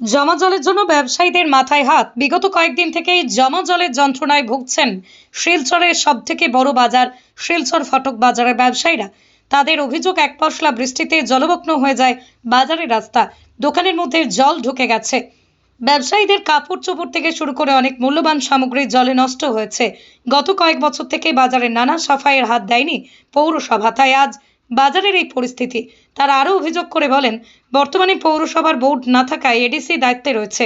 জমা জলের জন্য ব্যবসায়ীদের মাথায় হাত। বিগত কয়েকদিন থেকেই জমা জলের যন্ত্রণায় ভুগছেন শিলচরের সব থেকে বড় বাজার, শিলচর ফটক বাজারের ব্যবসায়ীরা। তাদের অভিযোগ, এক পশলা বৃষ্টিতে জলমগ্ন হয়ে যায় বাজারের রাস্তা। দোকানের মধ্যে জল ঢুকে গেছে। ব্যবসায়ীদের কাপড় চোপড় থেকে শুরু করে অনেক মূল্যবান সামগ্রী জলে নষ্ট হয়েছে। গত কয়েক বছর থেকে বাজারে নানা সাফাইয়ের হাত দেয়নি পৌরসভা। তাই আজ বাজারের এই পরিস্থিতি। তারা আরও অভিযোগ করে বলেন, বর্তমানে পৌরসভার বোর্ড না থাকায় এডিসি দায়িত্বে রয়েছে।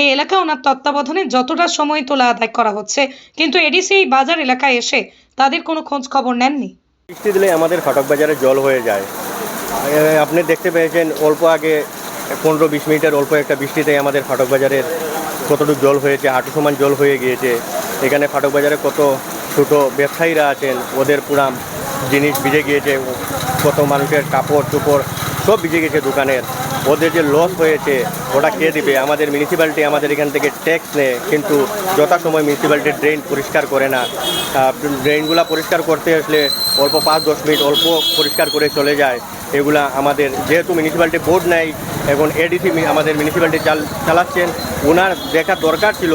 এই এলাকা ওনার তত্ত্বাবধানে যতটা সময় তোলা আদায় করা হচ্ছে, কিন্তু এডিসি এই বাজার এলাকায় এসে তাদের কোনো খোঁজ খবর নেননি। বৃষ্টি দিলে আমাদের ফাটক বাজারে জল হয়ে যায়। আপনি দেখতে পেয়েছেন, অল্প আগে পনেরো বিশ মিনিটের অল্প একটা বৃষ্টিতে আমাদের ফাটক বাজারের কতটুকু জল হয়েছে, হাঁটু সমান জল হয়ে গিয়েছে। এখানে ফাটক বাজারে কত ছোটো ব্যবসায়ীরা আছেন, ওদের পুরাম জিনিস ভিজে গিয়েছে কত মানুষের কাপড় চোপড় সব ভিজে গেছে দোকানের। ওদের যে লস হয়েছে ওটা কে দিবে। আমাদের মিউনিসিপ্যালিটি আমাদের এখান থেকে ট্যাক্স নেয়, কিন্তু যথাসময় মিউনিসিপ্যালিটি ড্রেন পরিষ্কার করে না। ড্রেনগুলো পরিষ্কার করতে আসলে অল্প পাঁচ দশ মিনিট অল্প পরিষ্কার করে চলে যায়। এগুলা আমাদের, যেহেতু মিউনিসিপ্যালিটি বোর্ড নেই এখন এডিসি আমাদের মিউনিসিপ্যালিটি চাল, চালাচ্ছেন। ওনার দেখা দরকার ছিল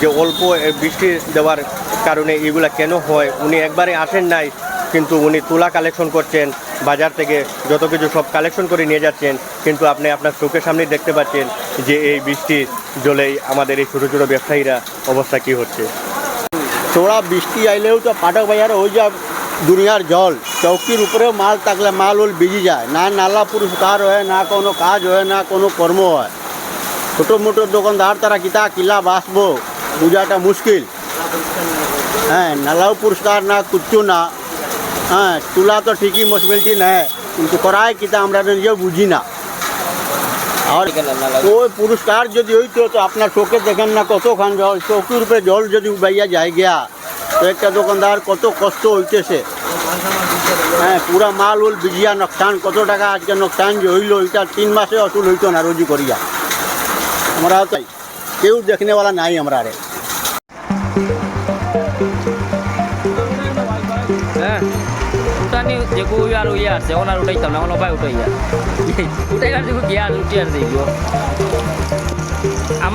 যে অল্প বৃষ্টি দেওয়ার কারণে এগুলা কেন হয়? উনি একবারে আসেন নাই। কিন্তু উনি তুলা কালেকশন করছেন, বাজার থেকে যত কিছু সব কালেকশন করে নিয়ে যাচ্ছেন, কিন্তু আপনি আপনার চোখের সামনেই দেখতে পাচ্ছেন যে এই বৃষ্টির জলেই আমাদের এই ছোটো ছোটো ব্যবসায়ীরা অবস্থা কী হচ্ছে। থোড়া বৃষ্টি আইলেও তো পাটক বাজারে ওই যা দুনিয়ার জল, চৌকির উপরেও মাল থাকলে মাল ওল ভিজি যায়। না নালা পুরস্কার হয়, না কোনো কাজ হয়, না কোনো কর্ম হয়। ছোটো মোটো দোকানদার, তারা কিতা কিলা বাসবো পূজাটা মুশকিল। হ্যাঁ নালাও পুরস্কার না, কিচ্ছু না। হ্যাঁ তুলা তো ঠিকই মুসবিলিটি নেয় কিন্তু করায় কিতা আমরা নিজেও বুঝি না আর ওই পুরস্কার যদি হইতো তো আপনার চোখে দেখেন না কতখান জল চৌকির উপরে জল যদি উবাইয়া যায় গিয়া তো একটা দোকানদার কত কষ্ট হইতেছে হ্যাঁ পুরা মাল উল বিজিয়া নোকসান কত টাকা আজকে নোকসান যে হইল এটা তিন মাসে অতুল হইতো না রোজি করিয়া আমরা তাই কেউ দেখনেওয়ালা নাই আমরা রে જેકુ યાર યાર છે ઓના ઉઠાઈ તમને ઓનો ભાઈ ઉઠાઈ યાર ઉઠાઈ યાર જેકુ ગયા ઉઠી યાર થઈ ગયો? આમ